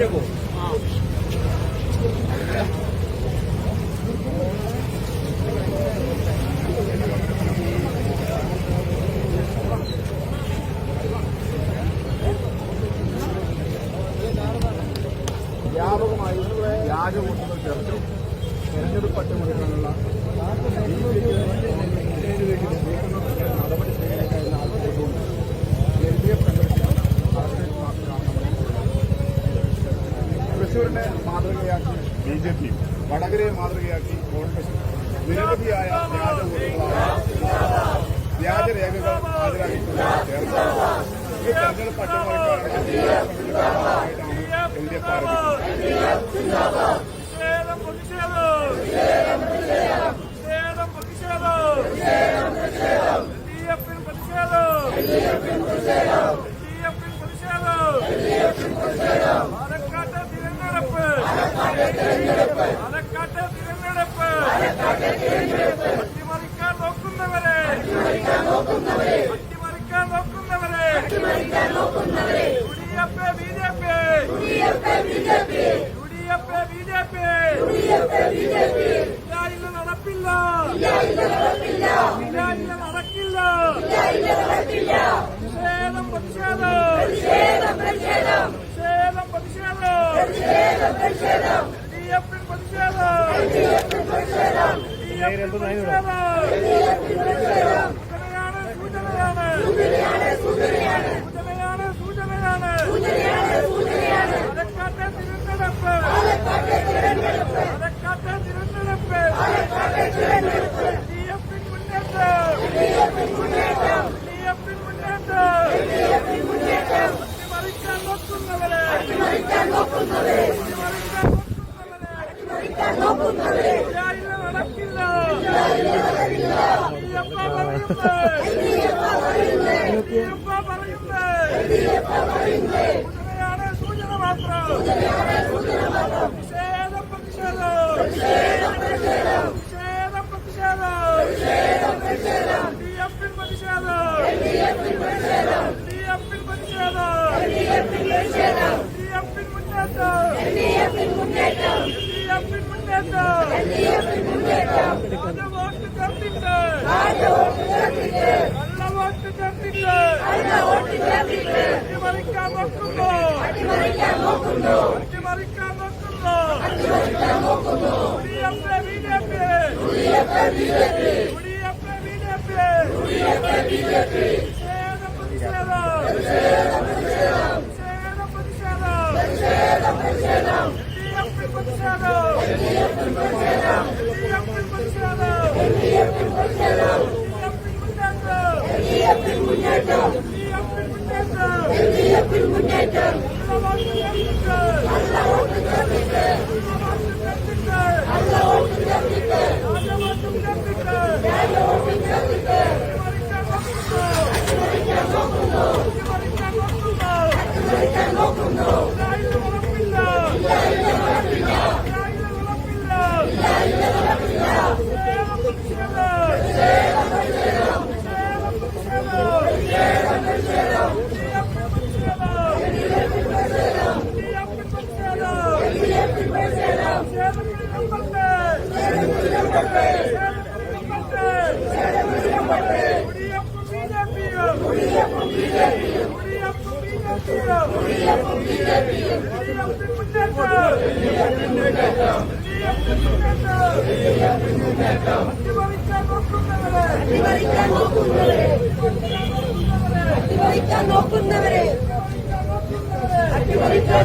చెప్పు വടകരയെ മാതൃകയാക്കി കോൺഗ്രസ് നിരവധിയായ വ്യാജ വ്യാജരേഖകൾ ഹാജരാക്കിക്കൊണ്ട് ഈ തെരഞ്ഞെടുപ്പ് അട്ടിമറിക്കാനാണ് എൽ ഡി എഫ് ആരംഭിക്കുന്നത് പ്രതിഷേധം പ്രതിഷേധം പ്രതിഷേധം പ്രതിഷേധം ഡി നോക്കുന്നവരെ. പ്രതിഷേധം ഡി പ്രതിഷേധം തിരഞ്ഞെടുപ്പ് അട്ടിമറിക്കാൻ നോക്കുന്നവരെ. അട്ടിമറിക്കാൻ നോക്കുന്നവരെ U D F B J P U D F B J P ഇല്ല നടപ്പില്ല. ഇല്ല ഇല്ല നടക്കില്ല. പ്രതിഷേധം പ്രതിഷേധം. പ്രതിഷേധം ഡി എഫിൽ പ്രതിഷേധം ഡി എഫിൽ പ്രതിഷേധം സൂചനയാണ് സൂചനയാണ് സൂചനയാണ് സൂചനയാണ് പാലക്കാട്ടെ തിരഞ്ഞെടുപ്പ് പാലക്കാട്ടെ തിരഞ്ഞെടുപ്പ് ഡി എഫിൽ മുന്നേറ്റം ഡി എഫിൽ മുന്നേറ്റം അട്ടിമറിക്കാൻ നോക്കുന്നവരെ അട്ടിമറിക്കാൻ നോക്കുന്നവരെ ഇല്ല, ഇല്ല, നടക്കില്ല അയ്യപ്പ പറയുന്നേ അയ്യപ്പ പറയുന്നേ സൂചനയാണ് സൂചന മാത്രം പ്രതിഷേധം പ്രതിഷേധം പ്രതിഷേധം പ്രതിഷേധം ഡി എഫിൽ പ്രതിഷേധം ഡി എഫിൽ പ്രതിഷേധം ഡി എഫിൽ മുന്നേറ്റം ഡി എഫിൽ മുന്നേറ്റം വ്യാജ വോട്ട് ചേർത്തിട്ട് കള്ള വോട്ട് ചേർത്തിട്ട് അട്ടിമറിക്കാൻ നോക്കുന്നു. അട്ടിമറിക്കാൻ നോക്കുന്നു. D F B J P B J P പ്രതിഷേധം പ്രതിഷേധം പ്രതിഷേധം ഡി എഫ് പ്രതിഷേധം ഡി എഫ് പ്രതിഷേധം ഡി എഫ് മുന്നേറ്റം ഡി എഫ് മുന്നേറ്റം കള്ള വോട്ട് ചേർത്തിട്ട് കള്ള വോട്ട് ചേർത്തിട്ട് വ്യാജ വോട്ട് ചേർത്തിട്ട് അട്ടിമറിക്കാൻ നോക്കുന്നു അട്ടിമറിക്കാൻ നോക്കുന്നു ഇല്ല, ഇല്ല, നടപ്പില്ല. ഇല്ല, ഇല്ല, നടപ്പില്ല. പ്രതിഷേധം പ്രതിഷേധം അട്ടിമറിക്കാൻ നോക്കുന്നവരെ അട്ടിമറിക്കാൻ നോക്കുന്നവരെ അട്ടിമറിക്കാൻ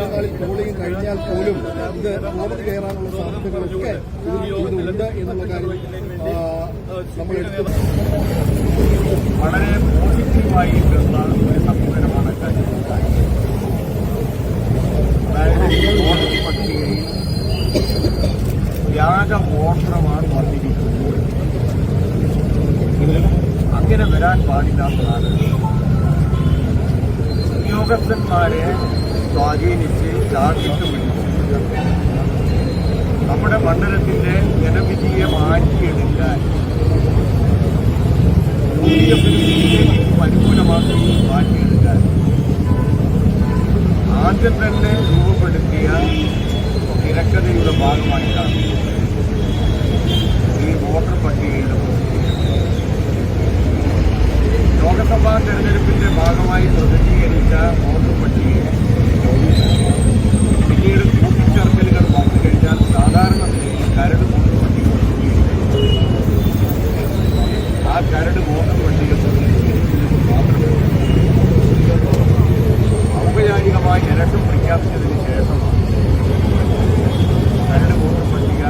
മറ്റന്നാളിൽ പോളിംഗ് കഴിഞ്ഞാൽ പോലും ഇത് കോടതി കയറാനുള്ള സാധ്യതകളൊക്കെ ഇതിലുണ്ട് എന്നുള്ള കാര്യം നമ്മൾ വളരെ പോസിറ്റീവായി വ്യാജ വോട്ടർമാർ വന്നിരിക്കുന്നു അങ്ങനെ വരാൻ പാടില്ലാത്തതാണ്. ഉദ്യോഗസ്ഥന്മാരെ സ്വാധീനിച്ച് ചാർജിട്ട് പിടിച്ചു നമ്മുടെ മണ്ഡലത്തിന്റെ ജനവിധിയെ മാറ്റിയെടുക്കാൻ അനുകൂലമാക്കി മാറ്റിയെടുക്കാൻ ആദ്യം തന്നെ രൂപപ്പെടുത്തിയ തിരക്കഥയുടെ ഭാഗമായിട്ടാണ് ഈ വോട്ടർ പട്ടികയുടെ ലോകസഭാ തെരഞ്ഞെടുപ്പിന്റെ ഭാഗമായി പ്രസിദ്ധീകരിച്ച വോട്ടർ പട്ടികയിൽ പിന്നീട് കൂട്ടിച്ചേർക്കലുകൾ വന്നു കഴിഞ്ഞാൽ സാധാരണ കരട് പോകുന്ന വണ്ടികൾ. ആ കരട് പോകുന്ന വണ്ടികൾ മാത്രമേ ഔപചാരികമായി ഇരട്ടം പ്രഖ്യാപിച്ചതിന് ശേഷമാണ് കരട് വോട്ടർ പട്ടിക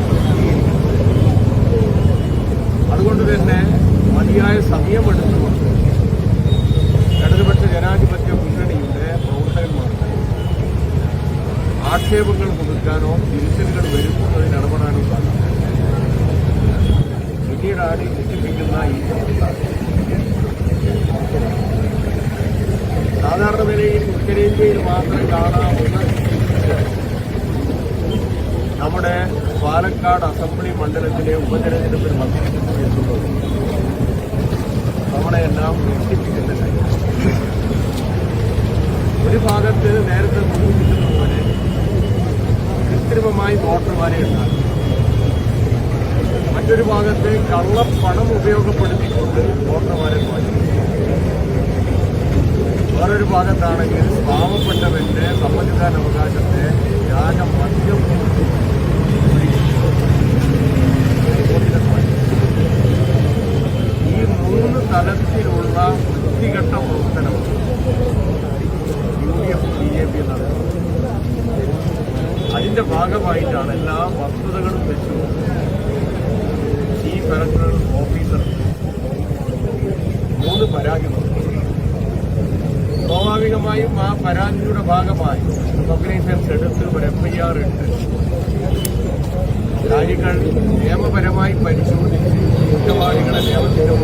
പ്രസിദ്ധീകരിക്കുന്നത്. അതുകൊണ്ട് തന്നെ മതിയായ സമയമെടുത്തുകൊണ്ട് ഇടതുപക്ഷ ജനാധിപത്യ മുന്നണിയുടെ പ്രവർത്തകന്മാർക്ക് ആക്ഷേപങ്ങൾ കൊടുക്കാനോ തിരുത്തലുകൾ വരുത്തുന്നതിന് ഇടപെടാനോ സാധിക്കും പിന്നീടാണ് ഈ നശിപ്പിക്കുന്ന ഈ അവസ്ഥ സാധാരണ നിലയിൽ ഉത്തരേന്ത്യയിൽ മാത്രം കാണാവുന്ന നമ്മുടെ പാലക്കാട് അസംബ്ലി മണ്ഡലത്തിലെ ഉപതെരഞ്ഞെടുപ്പിൽ മത്സരിക്കുന്നു എന്നുള്ളത് നമ്മളെയെല്ലാം നശിപ്പിക്കുന്ന കാര്യം ഒരു ഭാഗത്ത് നേരത്തെ സൂചിപ്പിച്ചതുപോലെ കൃത്രിമമായി വോട്ടർമാരെ ഉണ്ടാക്കി. മറ്റൊരു ഭാഗത്ത് കള്ളപ്പണം ഉപയോഗപ്പെടുത്തിക്കൊണ്ട് വോട്ടർമാരെ മാറ്റി. വേറൊരു ഭാഗത്താണെങ്കിൽ പാവപ്പെട്ടവന്റെ സമ്മതിദാനാവകാശത്തെ വ്യാജ മാറ്റി. ഈ മൂന്ന് തലത്തിലുള്ള വൃത്തികെട്ട പ്രവർത്തനം U D F B J P അതിന്റെ ഭാഗമായിട്ടാണ് എല്ലാ വസ്തുതകളും വെച്ചു ചീഫ് കലക്ടർ ഓഫീസർ മൂന്ന് പരാതി സ്വാഭാവികമായും ആ പരാതിയുടെ ഭാഗമായി കോഗ്നൈസൻസ് എടുത്ത് ഒരു എഫ്ഐആർ ഇട്ട് കാര്യങ്ങൾ നിയമപരമായി പരിശോധിച്ച് കുറ്റവാളികളെ നിയമത്തിന്റെ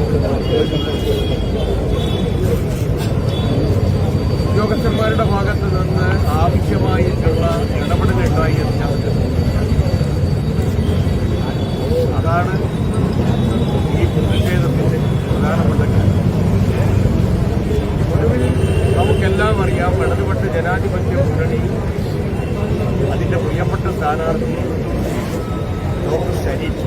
ഉദ്യോഗസ്ഥന്മാരുടെ ഭാഗത്ത് നിന്ന് ആവശ്യമായിട്ടുള്ള ഇടപെടലുണ്ടായി എന്ന് ഞാൻ അതാണ് ഈ പ്രതിഷേധത്തിന്റെ പ്രധാനപ്പെട്ട കാര്യം. ഒടുവിൽ നമുക്കെല്ലാം അറിയാം ഇടതുപക്ഷ ജനാധിപത്യ മുന്നണി അതിന്റെ പ്രിയപ്പെട്ട സ്ഥാനാർത്ഥി ശരീഫ്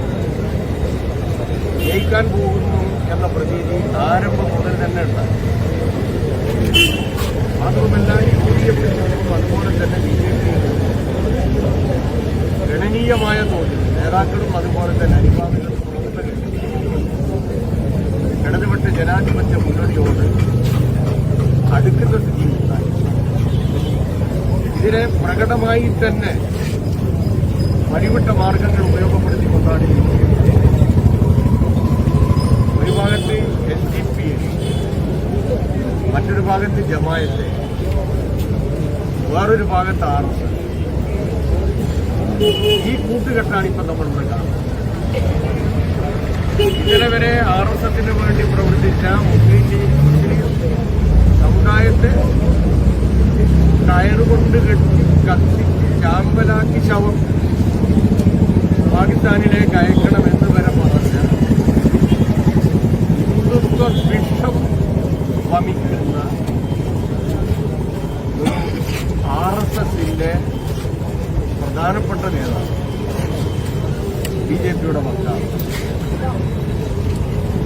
ജയിക്കാൻ പോകുന്നു എന്ന പ്രതീതി ആരംഭം മുതൽ തന്നെ ഉണ്ടായി. മാത്രമല്ല യു ഡി എഫിൽ നിന്നും അതുപോലെ തന്നെ ബി ജെ നിന്നും ഗണനീയമായ തോതിൽ നേതാക്കളും അതുപോലെ തന്നെ അനുഭാവികളും ഇടതുപെട്ട ജനാധിപത്യ മുന്നണിയോട് അടുക്കുന്ന സ്ഥിതിയുണ്ടായി ഇതിനെ പ്രകടമായി തന്നെ വഴിവിട്ട മാർഗങ്ങൾ ഉപയോഗപ്പെടുത്തിക്കൊണ്ടാണ് ഒരു ഭാഗത്ത് എൻ ഡി പി മറ്റൊരു ഭാഗത്ത് ജമായത്തെ വേറൊരു ഭാഗത്ത് ആർ എസ് ഈ കൂട്ടുകെട്ടാണ് ഇപ്പം നമ്മളിവിടെ കാണുന്നത്. ഇന്നലെ വരെ ആർ എസ് എസിന് വേണ്ടി പ്രവർത്തിച്ച മുസ്ലിം ലീഗ് മുസ്ലിം സമുദായത്തെ കയറുകൊണ്ട് കെട്ടി കത്തി ചാമ്പലാക്കി ശവം പാകിസ്ഥാനിലേക്ക് അയക്കണമെന്ന് വരെ പറഞ്ഞ്. ഹിന്ദുത്വ വിഷം വമിക്കുന്ന ആർ എസ് എസിന്റെ പ്രധാനപ്പെട്ട നേതാവ് ബി ജെ പിയുടെ മക്കാണ്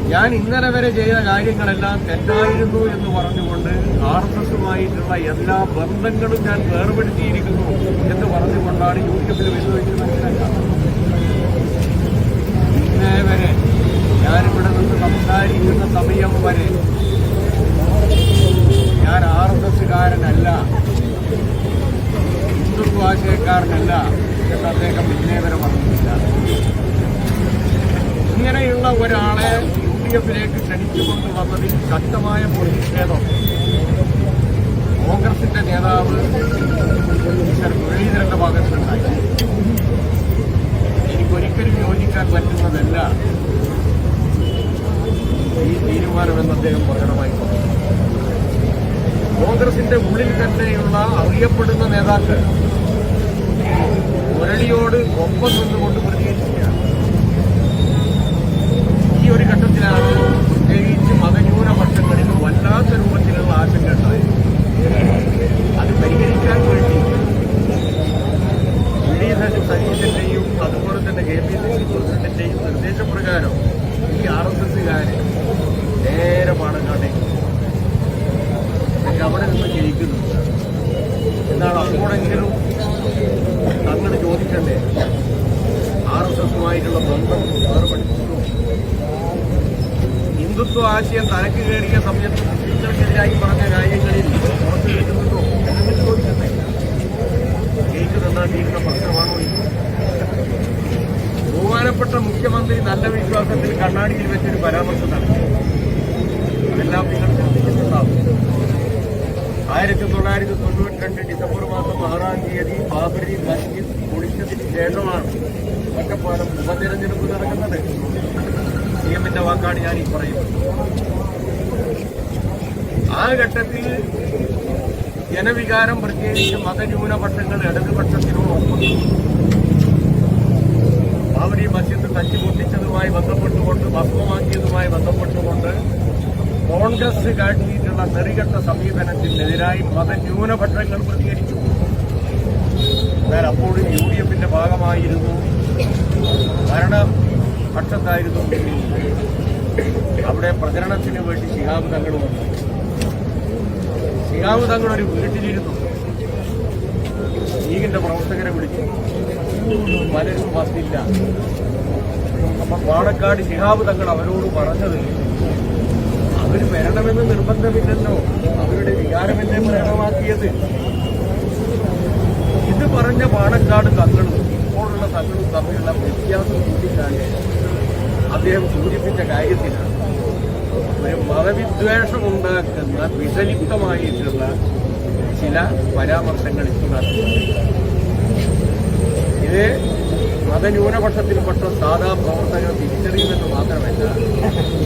ഞാൻ ഇന്നലെ വരെ ചെയ്ത കാര്യങ്ങളെല്ലാം തെറ്റായിരുന്നു എന്ന് പറഞ്ഞുകൊണ്ട് ആർ എസ് എസുമായിട്ടുള്ള എല്ലാ ബന്ധങ്ങളും ഞാൻ വേർപെടുത്തിയിരിക്കുന്നു എന്ന് പറഞ്ഞുകൊണ്ടാണ് യൂട്യൂബിൽ വെച്ച് മനസ്സിലാക്കുന്നത് ഇന്നേ വരെ ഞാനിവിടെ നിന്ന് സംസാരിക്കുന്ന സമയം വരെ ഞാൻ ആർ എസ് എസ്സുകാരനല്ല ഹിന്ദുത്വ ആശയക്കാരനല്ല എന്ന് അദ്ദേഹം ഇന്നേ വരെ പറഞ്ഞിട്ടില്ല. ഇങ്ങനെയുള്ള ഒരാളെ യു ഡി എഫിലേക്ക് ക്ഷണിച്ചുകൊണ്ട് വന്നതിൽ ശക്തമായ പ്രതിഷേധം. കോൺഗ്രസിന്റെ നേതാവ് മുരളീധരന്റെ ഭാഗത്തുണ്ടായി എനിക്കൊരിക്കലും യോജിക്കാൻ പറ്റുന്നതല്ല ഈ തീരുമാനമെന്ന് അദ്ദേഹം പ്രകടമായി പറഞ്ഞു കോൺഗ്രസിന്റെ ഉള്ളിൽ അറിയപ്പെടുന്ന നേതാക്കൾ. മുരളിയോട് ഒപ്പം നിന്നുകൊണ്ട് പ്രതികരിക്കുകയാണ് ഈ ഒരു ഘട്ടത്തിലാണ് പ്രത്യേകിച്ച് മതന്യൂനപക്ഷങ്ങളിൽ വല്ലാത്ത രൂപത്തിലുള്ള ആശങ്ക ഉണ്ടായത് അത് പരിഹരിക്കാൻ വേണ്ടി മുരളീധരൻ സതീശന്റെയും അതുപോലെ തന്നെ കെ പി സി സി പ്രസിഡന്റിന്റെയും നിർദ്ദേശപ്രകാരം ഈ ആർ എസ് എസുകാര് നേരെ പാണക്കാട്ടേക്ക് എന്നിട്ട് അവിടെ നിന്ന് ജയിക്കുന്നു എന്നാൽ അപ്പോഴെങ്കിലും തങ്ങൾ ചോദിക്കണ്ടേ ആർ എസ് എസുമായിട്ടുള്ള ബന്ധം വേർപെടുത്തുന്നു ഹിന്ദുത്വ ആശയം തനക്ക് കയറിയ സമയത്ത് സ്ത്രീകൾക്കെതിരായി പറഞ്ഞ കാര്യങ്ങളിൽ പുറത്തു കിട്ടുന്നുണ്ടോ എന്നൊക്കെ ചോദിക്കണ്ടേ ജയിച്ചു തീരുന്ന പ്രശ്നമാണോ ബഹുമാനപ്പെട്ട മുഖ്യമന്ത്രി നല്ല വിശ്വാസത്തിൽ കണ്ണാടിയിൽ വെച്ചൊരു പരാമർശം നടത്തി. അതെല്ലാം നിങ്ങൾ ശ്രദ്ധിച്ചിട്ടുണ്ടാവും ആയിരത്തി തൊള്ളായിരത്തി തൊണ്ണൂറ്റി രണ്ട് ഡിസംബർ മാസം ആറാം തീയതി ബാബരി മസ്ജിദ് പൊളിച്ചതിന് ശേഷമാണ് ഒറ്റപ്പാലം ഉപതെരഞ്ഞെടുപ്പ് നടക്കുന്നത്. സി എമ്മിന്റെ വാക്കാണ് ഞാൻ ഈ പറയുന്നത്. ആ ഘട്ടത്തിൽ ജനവികാരം പ്രത്യേകിച്ച് മതന്യൂനപക്ഷങ്ങൾ ഇടതുപക്ഷത്തിനോടൊപ്പം നിന്നു. ബാബരി മസ്ജിദ് തച്ചു പൊട്ടിച്ചതുമായി ബന്ധപ്പെട്ടുകൊണ്ട് ഭസ്മമാക്കിയതുമായി ബന്ധപ്പെട്ടുകൊണ്ട് കോൺഗ്രസ് കാട്ടിയിട്ടുള്ള നെറികെട്ട സമീപനത്തിനെതിരായി മതന്യൂനപക്ഷങ്ങൾ പ്രതികരിച്ചു. എന്നാൽ അപ്പോഴും യു ഡി എഫിന്റെ ഭാഗമായിരുന്നു. ഭരണപക്ഷത്തായിരുന്നു മുന്നിൽ. അവിടെ പ്രചരണത്തിന് വേണ്ടി ശിഹാബ് തങ്ങൾ വന്നു. ശിഹാബ് തങ്ങൾ ഒരു വീട്ടിലിരുന്നു. ലീഗിന്റെ പ്രവർത്തകരെ വിളിച്ചു. പലരും വന്നില്ല. അപ്പൊ പാണക്കാട് ശിഹാബ് തങ്ങൾ അവരോട് പറഞ്ഞത് അവർ വരണമെന്ന് നിർബന്ധമില്ലല്ലോ. അവരുടെ വികാരമല്ലേ പ്രേരണമാക്കിയത് ഇത് പറഞ്ഞ പാണക്കാട് തങ്ങളും ഇപ്പോഴുള്ള തങ്ങളും തമ്മിലുള്ള വ്യത്യാസം ചൂണ്ടിക്കാണിച്ച് അദ്ദേഹം സൂചിപ്പിച്ച കാര്യത്തിലാണ് ഒരു മതവിദ്വേഷം ഉണ്ടാക്കുന്ന വിഷലിപ്തമായിട്ടുള്ള ചില പരാമർശങ്ങൾ ഇപ്പോൾ ഇത് മതന്യൂനപക്ഷത്തിൽപ്പെട്ട സാധാ പ്രവർത്തകർ തിരിച്ചറിയുമെന്ന് മാത്രമല്ല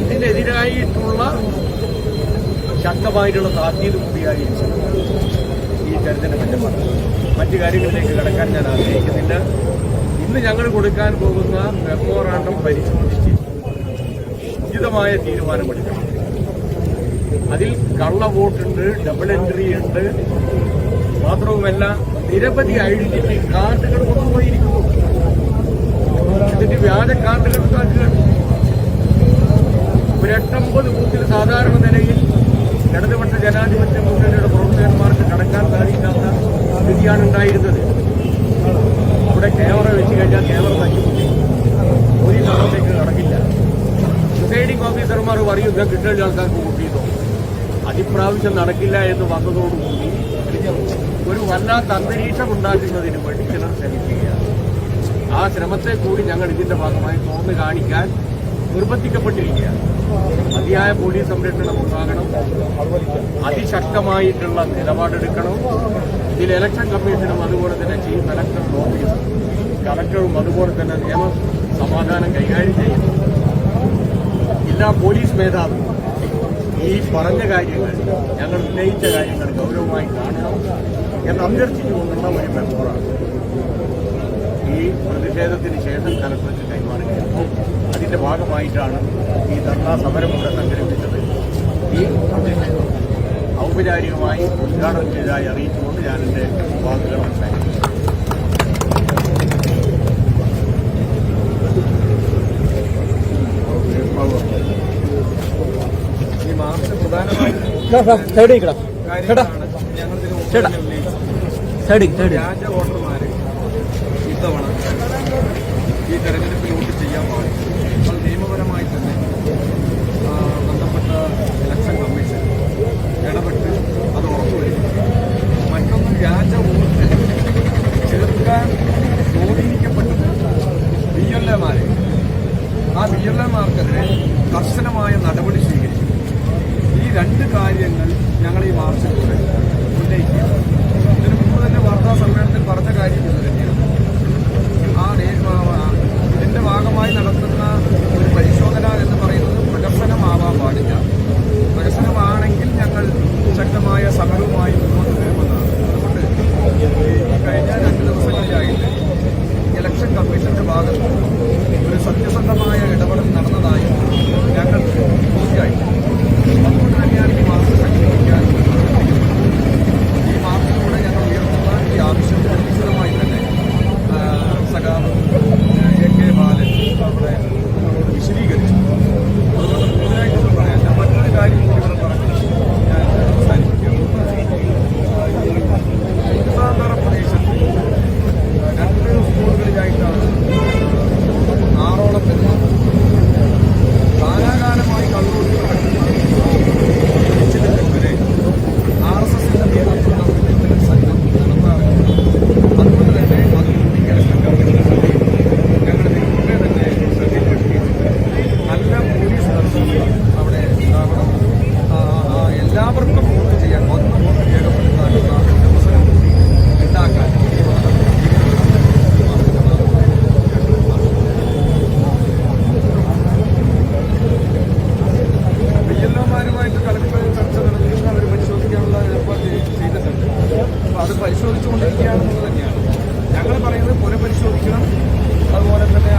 ഇതിനെതിരായിട്ടുള്ള ശക്തമായിട്ടുള്ള താക്കീത് കൂടിയായിരിക്കും ഈ തെരഞ്ഞെടുപ്പിന്റെ ഫലം മറ്റു കാര്യങ്ങളിലേക്ക് കടക്കാൻ ഞാൻ ആഗ്രഹിക്കുന്നില്ല. ഇന്ന് ഞങ്ങൾ കൊടുക്കാൻ പോകുന്ന മെമ്മോറാണ്ടം പരിശോധിച്ച്. ഉചിതമായ തീരുമാനമെടുക്കണം അതിൽ കള്ള വോട്ടുണ്ട് ഡബിൾ എൻട്രി ഉണ്ട്. മാത്രവുമല്ല നിരവധി ഐഡന്റിറ്റി കാർഡുകൾ കൊണ്ടുപോയിരിക്കുന്നു എന്നിട്ട് വ്യാജ കാർഡുകൾ ഉണ്ടാക്കുകയാണ് ഒരു ബൂത്തിൽ സാധാരണ നിലയിൽ ഇടതുപക്ഷ ജനാധിപത്യ മുന്നണിയുടെ പ്രവർത്തകന്മാർക്ക് കടക്കാൻ സാധിക്കാത്ത സ്ഥിതിയാണ് ഉണ്ടായിരുന്നത്. അവിടെ ക്യാമറ വെച്ച് കഴിഞ്ഞാൽ ക്യാമറ തച്ചുകൂട്ടി ഒരു അകത്തേക്ക് കടക്കില്ല. പ്രിസൈഡിംഗ് ഓഫീസർമാർ പറയും ഇതൊക്കെ കിട്ടേണ്ട ആൾക്കാർക്ക് കൂട്ടിയതോ അതിപ്രാവശ്യം നടക്കില്ല എന്ന് വന്നതോടുകൂടി ഒരു വല്ലാത്ത അന്തരീക്ഷം ഉണ്ടാക്കുന്നതിന് വേണ്ടി ചിലർ ശ്രമിക്കുകയാണ്. ആ ശ്രമത്തെ കൂടി ഞങ്ങൾ ഇതിന്റെ ഭാഗമായി തുറന്നു കാണിക്കാൻ നിർബന്ധിക്കപ്പെട്ടിരിക്കുകയാണ്. മതിയായ പോലീസ് സംരക്ഷണം ഉണ്ടാകണം. അതിശക്തമായിട്ടുള്ള നിലപാടെടുക്കണം. ഇതിൽ ഇലക്ഷൻ കമ്മീഷനും അതുപോലെ തന്നെ ചീഫ് കലക്ടറും ഓഫീസും കളക്ടറും അതുപോലെ തന്നെ നിയമ സമാധാനം കൈകാര്യം ചെയ്യുന്നു ജില്ലാ പോലീസ് മേധാവി. ഈ പറഞ്ഞ കാര്യങ്ങൾ ഞങ്ങൾ ഉന്നയിച്ച കാര്യങ്ങൾ ഗൗരവമായി കാണണം എന്ന് അഭ്യർത്ഥിച്ചു അഭ്യർത്ഥിച്ചുകൊണ്ടുള്ള ഒരു മെമ്പറാണ്. ഈ പ്രതിഷേധത്തിന് ശേഷം കലക്ടർക്ക് കൈമാറുകയാണ്. അതിന്റെ ഭാഗമായിട്ടാണ് ഈ ധർണാ സമരം ഇവിടെ സംഘടിപ്പിച്ചത്. ഈ പ്രതിഷേധം ഔപചാരികമായി ഉദ്ഘാടനം ചെയ്തതായി അറിയിച്ചുകൊണ്ട് ഞാൻ എന്റെ വാക്കുകൾ സംസാരിക്കും സൈഡ് ചേട്ടാ ചേട്ടാ സൈഡ് സൈഡ് രാജ വോട്ടർമാര് ഇത്തവണ ഈ തെരഞ്ഞെടുപ്പിലൂടെ അവരുമായിട്ട് കളക്ടർ ചർച്ച നടത്തി അവർ പരിശോധിക്കാനുള്ള ഏർപ്പാട് ചെയ്തിട്ടുണ്ട്. അപ്പോൾ അത് പരിശോധിച്ചുകൊണ്ടിരിക്കുകയാണെന്നുള്ളത് തന്നെയാണ്. ഞങ്ങൾ പറയുന്നത് പുനഃപരിശോധിക്കണം. അതുപോലെ തന്നെ